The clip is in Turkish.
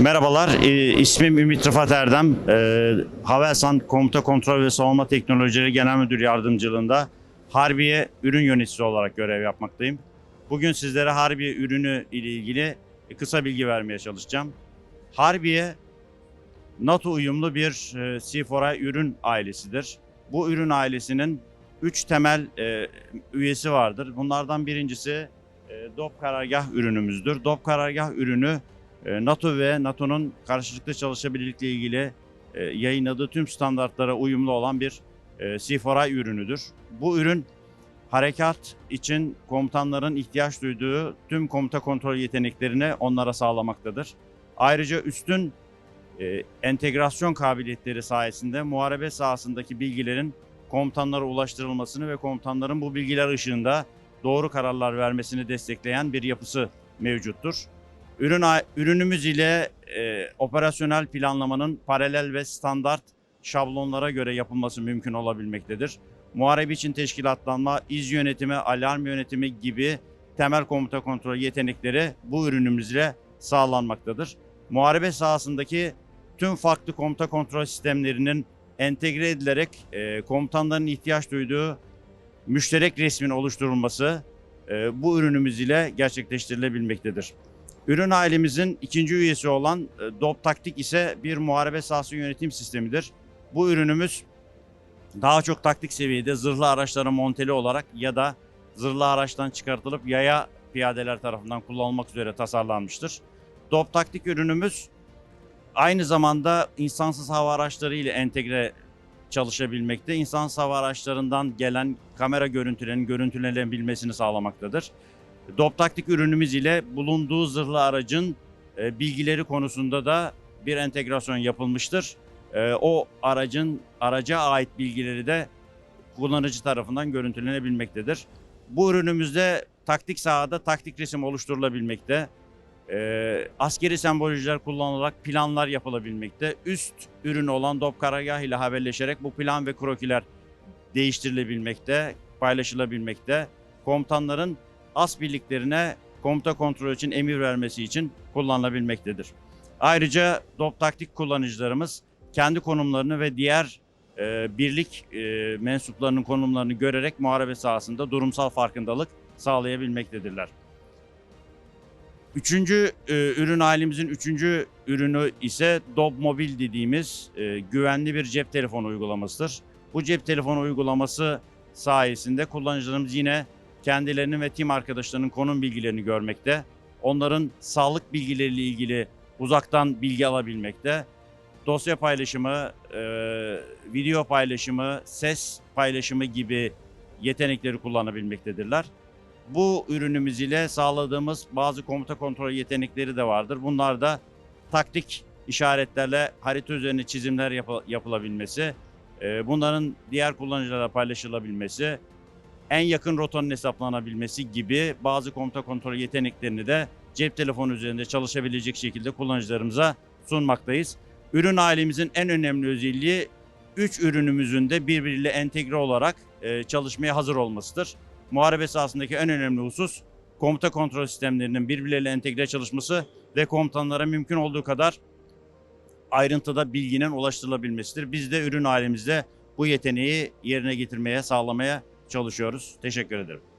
Merhabalar, e, ismim Ümit Rıfat Erdem. E, Havelsan Komuta Kontrol ve Savunma Teknolojileri Genel Müdür Yardımcılığında Harbiye ürün yöneticisi olarak görev yapmaktayım. Bugün sizlere Harbiye ürünü ile ilgili kısa bilgi vermeye çalışacağım. Harbiye, NATO uyumlu bir e, C4I ürün ailesidir. Bu ürün ailesinin 3 temel e, üyesi vardır. Bunlardan birincisi e, DOP karargah ürünümüzdür. DOP karargah ürünü e, NATO ve NATO'nun karşılıklı çalışabilirlikle ilgili e, yayınladığı tüm standartlara uyumlu olan bir e, C4I ürünüdür. Bu ürün harekat için komutanların ihtiyaç duyduğu tüm komuta kontrol yeteneklerini onlara sağlamaktadır. Ayrıca üstün e, entegrasyon kabiliyetleri sayesinde muharebe sahasındaki bilgilerin komutanlara ulaştırılmasını ve komutanların bu bilgiler ışığında doğru kararlar vermesini destekleyen bir yapısı mevcuttur. Ürün ürünümüz ile e, operasyonel planlamanın paralel ve standart şablonlara göre yapılması mümkün olabilmektedir. Muharebe için teşkilatlanma, iz yönetimi, alarm yönetimi gibi temel komuta kontrol yetenekleri bu ürünümüz ile sağlanmaktadır. Muharebe sahasındaki tüm farklı komuta kontrol sistemlerinin entegre edilerek e, komutanların ihtiyaç duyduğu müşterek resmin oluşturulması e, bu ürünümüz ile gerçekleştirilebilmektedir. Ürün ailemizin ikinci üyesi olan e, DOP Taktik ise bir muharebe sahası yönetim sistemidir. Bu ürünümüz daha çok taktik seviyede zırhlı araçlara monteli olarak ya da zırhlı araçtan çıkartılıp yaya piyadeler tarafından kullanılmak üzere tasarlanmıştır. DOP Taktik ürünümüz aynı zamanda insansız hava araçları ile entegre çalışabilmekte. İnsansız hava araçlarından gelen kamera görüntülerinin görüntülenebilmesini sağlamaktadır. DOP taktik ürünümüz ile bulunduğu zırhlı aracın e, bilgileri konusunda da bir entegrasyon yapılmıştır. E, o aracın araca ait bilgileri de kullanıcı tarafından görüntülenebilmektedir. Bu ürünümüzde taktik sahada taktik resim oluşturulabilmekte. E, askeri sembolojiler kullanılarak planlar yapılabilmekte. Üst ürün olan DOP karargah ile haberleşerek bu plan ve krokiler değiştirilebilmekte, paylaşılabilmekte. Komutanların as birliklerine komuta kontrol için emir vermesi için kullanılabilmektedir. Ayrıca DOP taktik kullanıcılarımız kendi konumlarını ve diğer e, birlik e, mensuplarının konumlarını görerek muharebe sahasında durumsal farkındalık sağlayabilmektedirler. Üçüncü e, ürün ailemizin üçüncü ürünü ise Dob Mobil dediğimiz e, güvenli bir cep telefonu uygulamasıdır. Bu cep telefonu uygulaması sayesinde kullanıcılarımız yine kendilerinin ve tim arkadaşlarının konum bilgilerini görmekte, onların sağlık bilgileriyle ilgili uzaktan bilgi alabilmekte, dosya paylaşımı, e, video paylaşımı, ses paylaşımı gibi yetenekleri kullanabilmektedirler. Bu ürünümüz ile sağladığımız bazı komuta kontrol yetenekleri de vardır. Bunlar da taktik işaretlerle harita üzerine çizimler yapı- yapılabilmesi, e, bunların diğer kullanıcılara paylaşılabilmesi, en yakın rotanın hesaplanabilmesi gibi bazı komuta kontrol yeteneklerini de cep telefonu üzerinde çalışabilecek şekilde kullanıcılarımıza sunmaktayız. Ürün ailemizin en önemli özelliği 3 ürünümüzün de birbiriyle entegre olarak e, çalışmaya hazır olmasıdır. Muharebe sahasındaki en önemli husus komuta kontrol sistemlerinin birbirleriyle entegre çalışması ve komutanlara mümkün olduğu kadar ayrıntıda bilginin ulaştırılabilmesidir. Biz de ürün ailemizde bu yeteneği yerine getirmeye, sağlamaya çalışıyoruz. Teşekkür ederim.